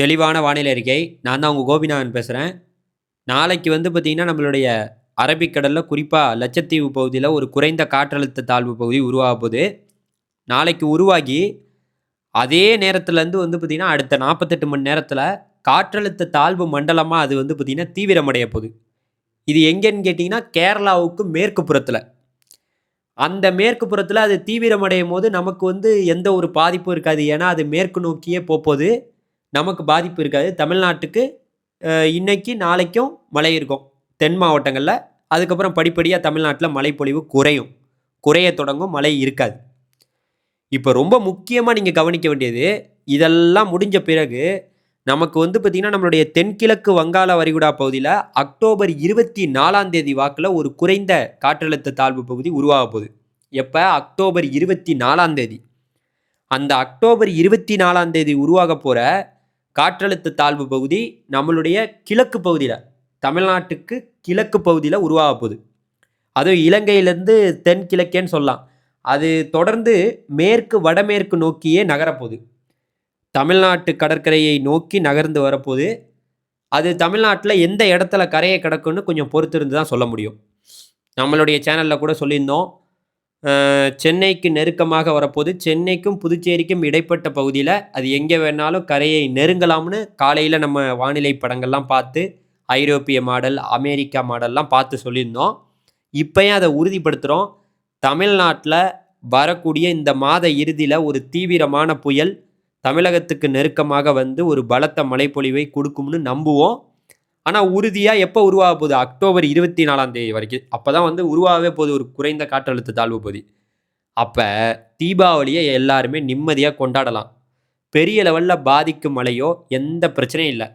தெளிவான வானிலை அறிக்கை. நான் தான் உங்கள் கோபிநாதன் பேசுகிறேன் நாளைக்கு வந்து பார்த்திங்கன்னா நம்மளுடைய அரபிக்கடலில் குறிப்பாக லட்சத்தீவு பகுதியில் ஒரு குறைந்த காற்றழுத்த தாழ்வு பகுதி உருவாக போகுது. நாளைக்கு உருவாகி அதே நேரத்துலேருந்து வந்து பார்த்திங்கன்னா அடுத்த நாற்பத்தெட்டு மணி நேரத்தில் காற்றழுத்த தாழ்வு மண்டலமாக அது வந்து பார்த்திங்கன்னா தீவிரமடைய போகுது. இது எங்கேன்னு கேட்டிங்கன்னா கேரளாவுக்கு மேற்கு புறத்தில். அந்த மேற்கு புறத்தில் அது தீவிரமடையும் போது நமக்கு வந்து எந்த ஒரு பாதிப்பும் இருக்காது. ஏன்னா அது மேற்கு நோக்கியே போகுது. நமக்கு பாதிப்பு இருக்காது. தமிழ்நாட்டுக்கு இன்றைக்கி இன்னைக்கு நாளைக்கும் மழை இருக்கும். தென் மாவட்டங்களில். அதுக்கப்புறம் படிப்படியாக தமிழ்நாட்டில் மழைப்பொழிவு குறையும். குறைய தொடங்கும் மழை இருக்காது. இப்போ ரொம்ப முக்கியமாக நீங்கள் கவனிக்க வேண்டியது இதெல்லாம் முடிஞ்ச பிறகு நமக்கு வந்து பார்த்திங்கன்னா நம்மளுடைய தென்கிழக்கு வங்காள வரிகுடா பகுதியில் அக்டோபர் இருபத்தி நாலாம் தேதி வாக்கில் ஒரு குறைந்த காற்றழுத்த தாழ்வு பகுதி உருவாக போகுது. எப்போ? அக்டோபர் இருபத்தி நாலாம் தேதி. அந்த அக்டோபர் இருபத்தி நாலாம் தேதி உருவாக போகிற காற்றழுத்த தாழ்வு பகுதி நம்மளுடைய கிழக்கு பகுதியில் தமிழ்நாட்டுக்கு கிழக்கு பகுதியில் உருவாக போகுது. அதுவும் இலங்கையிலேருந்து தென்கிழக்கேன்னு சொல்லலாம். அது தொடர்ந்து மேற்கு வடமேற்கு நோக்கியே நகரப்போகுது தமிழ்நாட்டு கடற்கரையை நோக்கி நகர்ந்து வரப்போகுது அது தமிழ்நாட்டில் எந்த இடத்துல கரையை கிடக்குன்னு கொஞ்சம் பொறுத்திருந்து தான் சொல்ல முடியும். நம்மளுடைய சேனலில் கூட சொல்லியிருந்தோம். சென்னைக்கு நெருக்கமாக வரப்போகுது. சென்னைக்கும் புதுச்சேரிக்கும் இடைப்பட்ட பகுதியில் அது எங்கே வேணாலும் கரையை நெருங்கலாம்னு காலையில் நம்ம வானிலை படங்கள்லாம் பார்த்து ஐரோப்பிய மாடல் அமெரிக்கா மாடல்லாம் பார்த்து சொல்லியிருந்தோம். இப்போயும் அதை உறுதிப்படுத்துகிறோம் தமிழ்நாட்டில் வரக்கூடிய இந்த மாத இறுதியில் ஒரு தீவிரமான புயல் தமிழகத்துக்கு நெருக்கமாக வந்து ஒரு பலத்த மழைப்பொழிவை கொடுக்கும்னு நம்புவோம். ஆனால் உறுதியாக எப்போ உருவாக போகுது? அக்டோபர் இருபத்தி நாலாம் தேதி வரைக்கும். அப்போ தான் வந்து உருவாகவே போகுது. ஒரு குறைந்த காற்றழுத்த தாழ்வு பகுதி. அப்போ தீபாவளியை எல்லாருமே நிம்மதியாக கொண்டாடலாம். பெரிய லெவலில் பாதிக்கும் மழையோ எந்த பிரச்சனையும் இல்லை.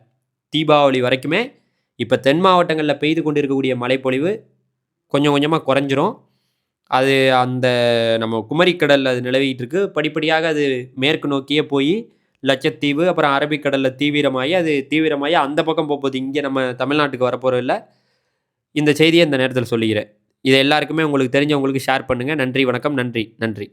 தீபாவளி வரைக்குமே இப்போ தென் மாவட்டங்களில் பெய்து கொண்டிருக்கக்கூடிய மழைப்பொழிவு கொஞ்சம் கொஞ்சமாக குறைஞ்சிரும். அது அந்த நம்ம குமரிக்கடலில் அது நிலவிட்டு இருக்கு. படிப்படியாக அது மேற்கு நோக்கியே போய் லட்சத்தீவு அப்புறம் அரபிக்கடலில் தீவிரமாகி அது தீவிரமாகி அந்த பக்கம் போகும்போது போகுது இங்கே நம்ம தமிழ்நாட்டுக்கு வரப்போகிறது இல்லை இந்த செய்தியை இந்த நேரத்தில் சொல்லிக்கிறேன். இதை எல்லாருக்குமே உங்களுக்கு தெரிஞ்சவங்களுக்கு ஷேர் பண்ணுங்கள் நன்றி வணக்கம் நன்றி நன்றி.